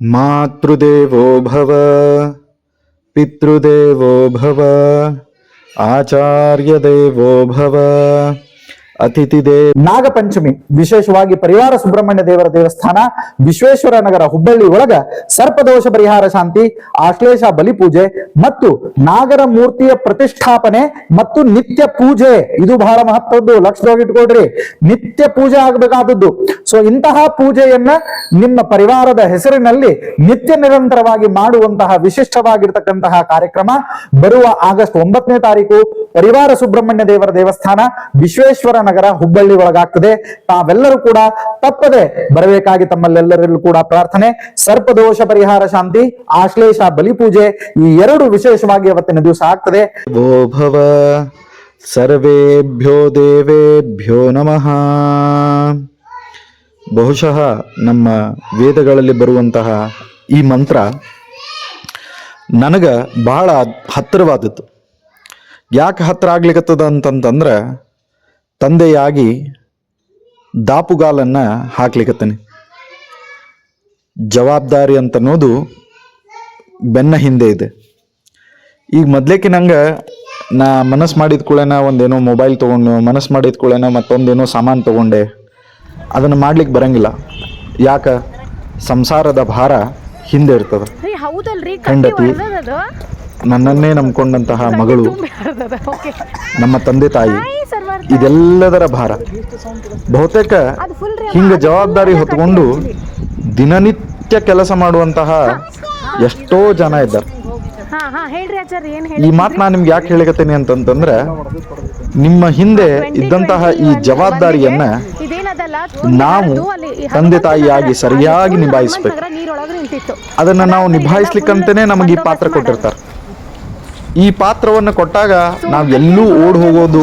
मातृदेवो भव पितृदेवो भव आचार्यदेवो भव। ಅತಿಥಿ ದೇ ನಾಗಪಂಚಮಿ, ವಿಶೇಷವಾಗಿ ಪರಿವಾರ ಸುಬ್ರಹ್ಮಣ್ಯ ದೇವರ ದೇವಸ್ಥಾನ, ವಿಶ್ವೇಶ್ವರ ನಗರ ಹುಬ್ಬಳ್ಳಿ ಒಳಗ ಸರ್ಪದೋಷ ಪರಿಹಾರ ಶಾಂತಿ, ಆಶ್ಲೇಷ ಬಲಿಪೂಜೆ ಮತ್ತು ನಾಗರ ಮೂರ್ತಿಯ ಪ್ರತಿಷ್ಠಾಪನೆ ಮತ್ತು ನಿತ್ಯ ಪೂಜೆ. ಇದು ಬಹಳ ಮಹತ್ವದ್ದು, ಲಕ್ಷದೊಳಗೆ ಇಟ್ಕೊಳ್ರಿ. ನಿತ್ಯ ಪೂಜೆ ಆಗಬೇಕಾದದ್ದು. ಸೊ ಇಂತಹ ಪೂಜೆಯನ್ನ ನಿಮ್ಮ ಪರಿವಾರದ ಹೆಸರಿನಲ್ಲಿ ನಿತ್ಯ ನಿರಂತರವಾಗಿ ಮಾಡುವಂತಹ ವಿಶಿಷ್ಟವಾಗಿರ್ತಕ್ಕಂತಹ ಕಾರ್ಯಕ್ರಮ ಬರುವ ಆಗಸ್ಟ್ ಒಂಬತ್ತನೇ ತಾರೀಕು, ಪರಿವಾರ ಸುಬ್ರಹ್ಮಣ್ಯ ದೇವರ ದೇವಸ್ಥಾನ, ವಿಶ್ವೇಶ್ವರ ನಗರ ಹುಬ್ಬಳ್ಳಿ ಒಳಗಾಗ್ತದೆ. ತಾವೆಲ್ಲರೂ ಕೂಡ ತಪ್ಪದೆ ಬರಬೇಕಾಗಿ ತಮ್ಮಲ್ಲೆಲ್ಲರಲ್ಲೂ ಕೂಡ ಪ್ರಾರ್ಥನೆ, ಸರ್ಪದೋಷ ಪರಿಹಾರ ಶಾಂತಿ, ಆಶ್ಲೇಷ ಬಲಿಪೂಜೆ ಈ ಎರಡು ವಿಶೇಷವಾಗಿ ಅವತ್ತಿನ ದಿವಸ ಆಗ್ತದೆ. ಸರ್ವೇಭ್ಯೋ ದೇವೇಭ್ಯೋ ನಮಃ. ಬಹುಶಃ ನಮ್ಮ ವೇದಗಳಲ್ಲಿ ಬರುವಂತಹ ಈ ಮಂತ್ರ ನನಗೆ ಬಹಳ ಹತ್ತಿರವಾದದ್ದು ಯಾಕೆ ಹತ್ತಿರ ಆಗ್ಲಿಕ್ಕತ್ತದ ಅಂತಂತಂದ್ರೆ ತಂದೆಯಾಗಿ ದಾಪುಗಾಲನ್ನು ಹಾಕ್ಲಿಕ್ಕತ್ತೇನೆ ಜವಾಬ್ದಾರಿ ಅಂತನ್ನೋದು ಬೆನ್ನ ಹಿಂದೆ ಇದೆ. ಈಗ ಮೊದಲೇಕೆ ನಂಗೆ ನಾ ಮನಸ್ಸು ಮಾಡಿದ ಕೂಡೇನ ಒಂದೇನೋ ಮೊಬೈಲ್ ತೊಗೊಂಡು ಮನಸ್ಸು ಮಾಡಿದ ಕೂಡೇನ ಮತ್ತೊಂದೇನೋ ಸಾಮಾನು ತೊಗೊಂಡೆ ಅದನ್ನು ಮಾಡ್ಲಿಕ್ಕೆ ಬರಂಗಿಲ್ಲ. ಯಾಕ? ಸಂಸಾರದ ಭಾರ ಹಿಂದೆ ಇರ್ತದೆ. ಹೆಂಡತಿ. ನನ್ನನ್ನೇ ನಂಬ್ಕೊಂಡಂತಹ ಮಗಳು ನಮ್ಮ ತಂದೆ ತಾಯಿ. ಇದೆಲ್ಲದರ ಭಾರ. ಬಹುತೇಕ ಹಿಂಗೆ ಜವಾಬ್ದಾರಿ ಹೊತ್ಕೊಂಡು ದಿನನಿತ್ಯ ಕೆಲಸ ಮಾಡುವಂತಹ ಎಷ್ಟೋ ಜನ ಇದ್ದಾರೆ. ಈ ಮಾತು ನಾನು ನಿಮ್ಗೆ ಯಾಕೆ ಹೇಳಿಕತ್ತೇನೆ ಅಂತಂತಂದ್ರೆ ನಿಮ್ಮ ಹಿಂದೆ ಇದ್ದಂತಹ ಈ ಜವಾಬ್ದಾರಿಯನ್ನ ನಾವು ತಂದೆ ತಾಯಿಯಾಗಿ ಸರಿಯಾಗಿ ನಿಭಾಯಿಸ್ಬೇಕು. ಅದನ್ನ ನಾವು ನಿಭಾಯಿಸ್ಲಿಕ್ಕಂತನೇ ನಮಗೆ ಈ ಪಾತ್ರ ಕೊಟ್ಟಿರ್ತಾರೆ. ಈ ಪಾತ್ರವನ್ನು ಕೊಟ್ಟಾಗ ನಾವು ಎಲ್ಲೂ ಓಡ್ ಹೋಗೋದು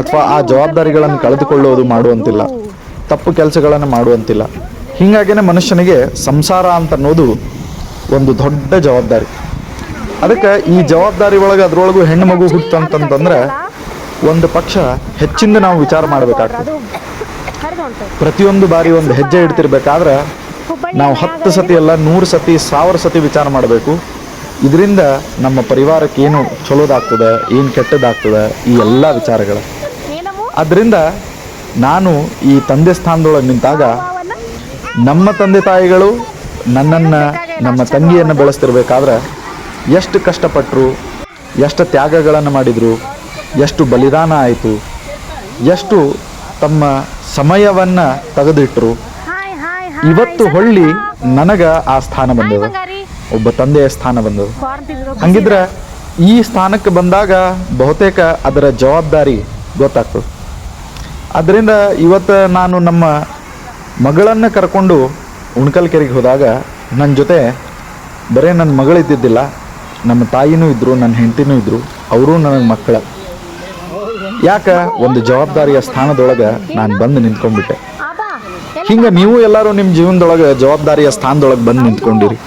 ಅಥವಾ ಆ ಜವಾಬ್ದಾರಿಗಳನ್ನು ಕಳೆದುಕೊಳ್ಳೋದು ಮಾಡುವಂತಿಲ್ಲ. ತಪ್ಪು ಕೆಲಸಗಳನ್ನು ಮಾಡುವಂತಿಲ್ಲ. ಹೀಗಾಗಿನೇ ಮನುಷ್ಯನಿಗೆ ಸಂಸಾರ ಅಂತ ಅನ್ನೋದು ಒಂದು ದೊಡ್ಡ ಜವಾಬ್ದಾರಿ. ಅದಕ್ಕೆ ಈ ಜವಾಬ್ದಾರಿ ಒಳಗೆ ಅದರೊಳಗೂ ಹೆಣ್ಣು ಮಗು ಹುಟ್ಟಂತಂತಂದ್ರೆ ಒಂದು ಪಕ್ಷ ಹೆಚ್ಚಿಂದ ನಾವು ವಿಚಾರ ಮಾಡಬೇಕಾಗ್ತದೆ. ಪ್ರತಿಯೊಂದು ಬಾರಿ ಒಂದು ಹೆಜ್ಜೆ ಇಡ್ತಿರ್ಬೇಕಾದ್ರೆ ನಾವು ಹತ್ತು ಸತಿ ಅಲ್ಲ ನೂರು ಸತಿ ಸಾವಿರ ಸತಿ ವಿಚಾರ ಮಾಡಬೇಕು. ಇದರಿಂದ ನಮ್ಮ ಪರಿವಾರಕ್ಕೆ ಏನು ಚಲೋದಾಗ್ತದೆ ಏನು ಕೆಟ್ಟದಾಗ್ತದೆ ಈ ಎಲ್ಲ ವಿಚಾರಗಳು. ಅದರಿಂದ ನಾನು ಈ ತಂದೆ ಸ್ಥಾನದೊಳಗೆ ನಿಂತಾಗ ನಮ್ಮ ತಂದೆ ತಾಯಿಗಳು ನನ್ನನ್ನು ನಮ್ಮ ತಂಗಿಯನ್ನು ಬೆಳೆಸ್ತಿರ್ಬೇಕಾದ್ರೆ ಎಷ್ಟು ಕಷ್ಟಪಟ್ಟರು ಎಷ್ಟು ತ್ಯಾಗಗಳನ್ನು ಮಾಡಿದರು ಎಷ್ಟು ಬಲಿದಾನ ಆಯಿತು ಎಷ್ಟು ತಮ್ಮ ಸಮಯವನ್ನು ತೆಗೆದಿಟ್ಟರು ಇವತ್ತು ಹೊಳ್ಳಿ ನನಗೆ ಆ ಸ್ಥಾನ ಬಂದದ ಒಬ್ಬ ತಂದೆಯ ಸ್ಥಾನ ಬಂದದ್ದು ಹಂಗಿದ್ರೆ ಈ ಸ್ಥಾನಕ್ಕೆ ಬಂದಾಗ ಬಹುತೇಕ ಅದರ ಜವಾಬ್ದಾರಿ ಗೊತ್ತಾಗ್ತದೆ. ಅದರಿಂದ ಇವತ್ತು ನಾನು ನಮ್ಮ ಮಗಳನ್ನು ಕರ್ಕೊಂಡು ಉಣ್ಕಲ್ಕೆರೆಗೆ ಹೋದಾಗ ನನ್ನ ಜೊತೆ ಬರೀ ನನ್ನ ಮಗಳಿದ್ದಿದ್ದಿಲ್ಲ, ನಮ್ಮ ತಾಯಿನೂ ಇದ್ದರು ನನ್ನ ಹೆಂಡತಿನೂ ಇದ್ದರು ಅವರೂ ನನಗೆ ಮಕ್ಕಳ. ಯಾಕ? ಒಂದು ಜವಾಬ್ದಾರಿಯ ಸ್ಥಾನದೊಳಗೆ ನಾನು ಬಂದು ನಿಂತ್ಕೊಂಡ್ಬಿಟ್ಟೆ. ಹಿಂಗೆ ನೀವು ಎಲ್ಲರೂ ನಿಮ್ಮ ಜೀವನದೊಳಗೆ ಜವಾಬ್ದಾರಿಯ ಸ್ಥಾನದೊಳಗೆ ಬಂದು ನಿಂತ್ಕೊಂಡಿರಿ.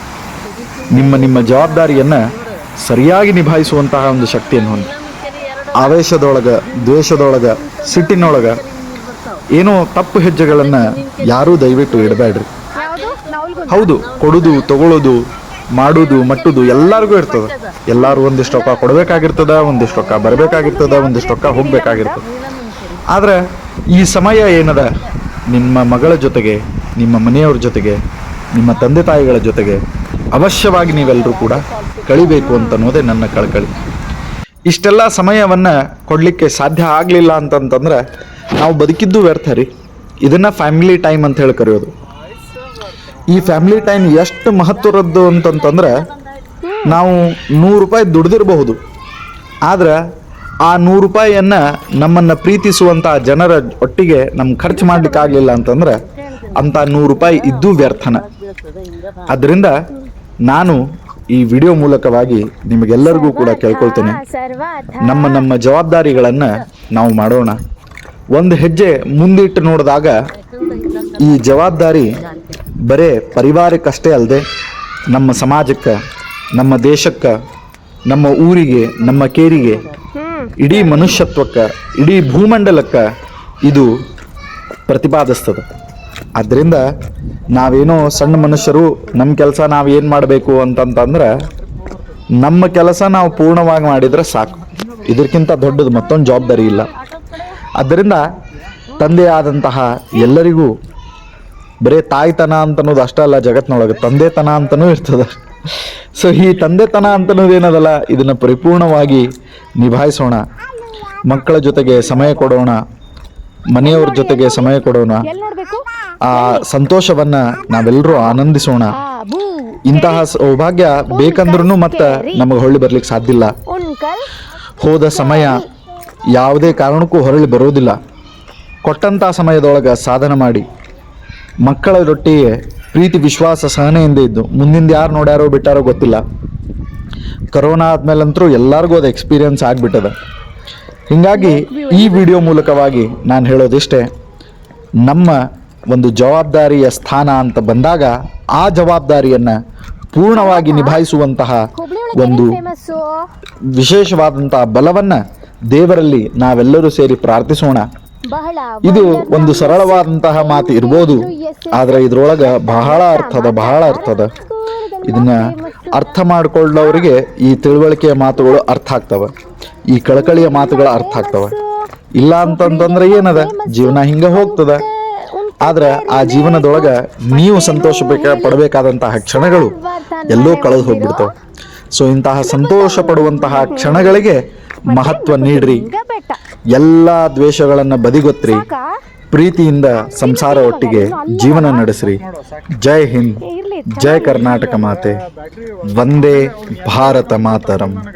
ನಿಮ್ಮ ನಿಮ್ಮ ಜವಾಬ್ದಾರಿಯನ್ನು ಸರಿಯಾಗಿ ನಿಭಾಯಿಸುವಂತಹ ಒಂದು ಶಕ್ತಿಯನ್ನು ಹೊಂದಿ. ಆವೇಶದೊಳಗೆ, ದ್ವೇಷದೊಳಗೆ, ಸಿಟ್ಟಿನೊಳಗೆ ಏನೋ ತಪ್ಪು ಹೆಜ್ಜೆಗಳನ್ನು ಯಾರೂ ದಯವಿಟ್ಟು ಇಡಬೇಡ್ರಿ. ಹೌದು, ಕೊಡುದು ತಗೊಳ್ಳೋದು ಮಾಡೋದು, ಮಟ್ಟುದು ಎಲ್ಲರಿಗೂ ಇರ್ತದೆ. ಎಲ್ಲರೂ ಒಂದಿಷ್ಟು ರೊಕ್ಕ ಕೊಡಬೇಕಾಗಿರ್ತದ, ಒಂದಿಷ್ಟು ರೊಕ್ಕ ಬರಬೇಕಾಗಿರ್ತದ, ಒಂದಿಷ್ಟು ರೊಕ್ಕ ಹೋಗ್ಬೇಕಾಗಿರ್ತದೆ. ಆದ್ರೆ ಈ ಸಮಯ ಏನದ? ನಿಮ್ಮ ಮಗಳ ಜೊತೆಗೆ, ನಿಮ್ಮ ಮನೆಯವ್ರ ಜೊತೆಗೆ, ನಿಮ್ಮ ತಂದೆ ತಾಯಿಗಳ ಜೊತೆಗೆ ಅವಶ್ಯವಾಗಿ ನೀವೆಲ್ಲರೂ ಕೂಡ ಕಳಿಬೇಕು ಅಂತ ಅನ್ನೋದೇ ನನ್ನ ಕಳಕಳಿ. ಇಷ್ಟೆಲ್ಲ ಸಮಯವನ್ನು ಕೊಡಲಿಕ್ಕೆ ಸಾಧ್ಯ ಆಗಲಿಲ್ಲ ಅಂತಂತಂದ್ರೆ ನಾವು ಬದುಕಿದ್ದು ವ್ಯರ್ಥ ರೀ. ಇದನ್ನು ಫ್ಯಾಮಿಲಿ ಟೈಮ್ ಅಂತ ಹೇಳಿ ಕರೆಯೋದು. ಈ ಫ್ಯಾಮಿಲಿ ಟೈಮ್ ಎಷ್ಟು ಮಹತ್ವರದ್ದು ಅಂತಂತಂದ್ರೆ ನಾವು ನೂರು ರೂಪಾಯಿ ದುಡ್ದಿರಬಹುದು. ಆದ್ರೆ ಆ ನೂರು ರೂಪಾಯಿಯನ್ನು ನಮ್ಮನ್ನು ಪ್ರೀತಿಸುವಂಥ ಜನರ ಒಟ್ಟಿಗೆ ನಮ್ಗೆ ಖರ್ಚು ಮಾಡಲಿಕ್ಕಾಗಲಿಲ್ಲ ಅಂತಂದ್ರೆ ಅಂಥ ನೂರು ರೂಪಾಯಿ ಇದ್ದೂ ವ್ಯರ್ಥನ. ಅದರಿಂದ ನಾನು ಈ ವಿಡಿಯೋ ಮೂಲಕವಾಗಿ ನಿಮಗೆಲ್ಲರಿಗೂ ಕೂಡ ಕೇಳ್ಕೊಳ್ತೇನೆ. ನಮ್ಮ ನಮ್ಮ ಜವಾಬ್ದಾರಿಗಳನ್ನು ನಾವು ಮಾಡೋಣ. ಒಂದು ಹೆಜ್ಜೆ ಮುಂದಿಟ್ಟು ನೋಡಿದಾಗ ಈ ಜವಾಬ್ದಾರಿ ಬರೇ ಪರಿವಾರಕ್ಕಷ್ಟೇ ಅಲ್ಲದೆ ನಮ್ಮ ಸಮಾಜಕ್ಕೆ ನಮ್ಮ ದೇಶಕ್ಕೆ ನಮ್ಮ ಊರಿಗೆ ನಮ್ಮ ಕೇರಿಗೆ ಇಡೀ ಮನುಷ್ಯತ್ವಕ್ಕೆ ಇಡೀ ಭೂಮಂಡಲಕ್ಕೆ ಇದು ಪ್ರತಿಪಾದಿಸ್ತದೆ. ಆದ್ದರಿಂದ ನಾವೇನೋ ಸಣ್ಣ ಮನುಷ್ಯರು ನಮ್ಮ ಕೆಲಸ ನಾವು ಏನು ಮಾಡಬೇಕು ಅಂತಂತಂದ್ರೆ, ನಮ್ಮ ಕೆಲಸ ನಾವು ಪೂರ್ಣವಾಗಿ ಮಾಡಿದರೆ ಸಾಕು. ಇದಕ್ಕಿಂತ ದೊಡ್ಡದು ಮತ್ತೊಂದು ಜವಾಬ್ದಾರಿ ಇಲ್ಲ. ಆದ್ದರಿಂದ ತಂದೆಯಾದಂತಹ ಎಲ್ಲರಿಗೂ ಬರೀ ತಾಯ್ತನ ಅಂತ ಅನ್ನೋದು ಅಷ್ಟೇ ಅಲ್ಲ ಜಗತ್ತಿನೊಳಗೆ ತಂದೆತನ ಅಂತನೂ ಇರ್ತದೆ. ಸೊ ಈ ತಂದೆತನ ಅಂತನೋದು ಏನದಲ್ಲ, ಇದನ್ನು ಪರಿಪೂರ್ಣವಾಗಿ ನಿಭಾಯಿಸೋಣ. ಮಕ್ಕಳ ಜೊತೆಗೆ ಸಮಯ ಕೊಡೋಣ. ಮನೆಯವ್ರ ಜೊತೆಗೆ ಸಮಯ ಕೊಡೋಣ. ಆ ಸಂತೋಷವನ್ನ ನಾವೆಲ್ಲರೂ ಆನಂದಿಸೋಣ. ಇಂತಹ ಸೌಭಾಗ್ಯ ಬೇಕಂದ್ರೂ ಮತ್ತೆ ನಮಗೆ ಹೊಳ್ಳಿ ಬರ್ಲಿಕ್ಕೆ ಸಾಧ್ಯ ಇಲ್ಲ. ಹೋದ ಸಮಯ ಯಾವುದೇ ಕಾರಣಕ್ಕೂ ಹೊರಳಿ ಬರೋದಿಲ್ಲ. ಕೊಟ್ಟಂಥ ಸಮಯದೊಳಗೆ ಸಾಧನೆ ಮಾಡಿ. ಮಕ್ಕಳ ರೊಟ್ಟಿಗೆ ಪ್ರೀತಿ ವಿಶ್ವಾಸ ಸಹನೆಯಿಂದ ಇದ್ದು ಮುಂದಿಂದ ಯಾರು ನೋಡ್ಯಾರೋ ಬಿಟ್ಟಾರೋ ಗೊತ್ತಿಲ್ಲ. ಕರೋನಾ ಆದ್ಮೇಲಂತರೂ ಎಲ್ಲರಿಗೂ ಅದು ಎಕ್ಸ್ಪೀರಿಯನ್ಸ್ ಆಗಿಬಿಟ್ಟದ. ಹೀಗಾಗಿ ಈ ವಿಡಿಯೋ ಮೂಲಕವಾಗಿ ನಾನು ಹೇಳೋದಿಷ್ಟೇ ನಮ್ಮ ಒಂದು ಜವಾಬ್ದಾರಿಯ ಸ್ಥಾನ ಅಂತ ಬಂದಾಗ ಆ ಜವಾಬ್ದಾರಿಯನ್ನು ಪೂರ್ಣವಾಗಿ ನಿಭಾಯಿಸುವಂತಹ ಒಂದು ವಿಶೇಷವಾದಂತಹ ಬಲವನ್ನ ದೇವರಲ್ಲಿ ನಾವೆಲ್ಲರೂ ಸೇರಿ ಪ್ರಾರ್ಥಿಸೋಣ. ಇದು ಒಂದು ಸರಳವಾದಂತಹ ಮಾತು ಇರ್ಬೋದು. ಆದ್ರೆ ಇದ್ರೊಳಗ ಬಹಳ ಅರ್ಥದ ಬಹಳ ಅರ್ಥದ. ಇದನ್ನ ಅರ್ಥ ಮಾಡಿಕೊಳ್ಳೋರಿಗೆ ಈ ತಿಳುವಳಿಕೆಯ ಮಾತುಗಳು ಅರ್ಥ ಆಗ್ತವೆ. ಈ ಕಳಕಳಿಯ ಮಾತುಗಳು ಅರ್ಥ ಆಗ್ತವೆ. ಇಲ್ಲ ಅಂತಂತಂದ್ರೆ ಏನದ? ಜೀವನ ಹಿಂಗ ಹೋಗ್ತದ. ಆದ್ರೆ ಆ ಜೀವನದೊಳಗ ನೀವು ಸಂತೋಷ ಬೇಕ ಪಡಬೇಕಾದಂತಹ ಕ್ಷಣಗಳು ಎಲ್ಲೋ ಕಳೆದು ಹೋಗ್ಬಿಡ್ತಾವೆ. ಸೊ ಇಂತಹ ಸಂತೋಷ ಪಡುವಂತಹ ಕ್ಷಣಗಳಿಗೆ ಮಹತ್ವ ನೀಡ್ರಿ. ಎಲ್ಲ ದ್ವೇಷಗಳನ್ನ ಬದಿಗೊತ್ರಿ ಪ್ರೀತಿಯಿಂದ ಸಂಸಾರ ಒಟ್ಟಿಗೆ ಜೀವನ ನಡೆಸ್ರಿ. ಜೈ ಹಿಂದ್. ಜೈ ಕರ್ನಾಟಕ ಮಾತೆ. ವಂದೇ ಭಾರತ ಮಾತರಂ.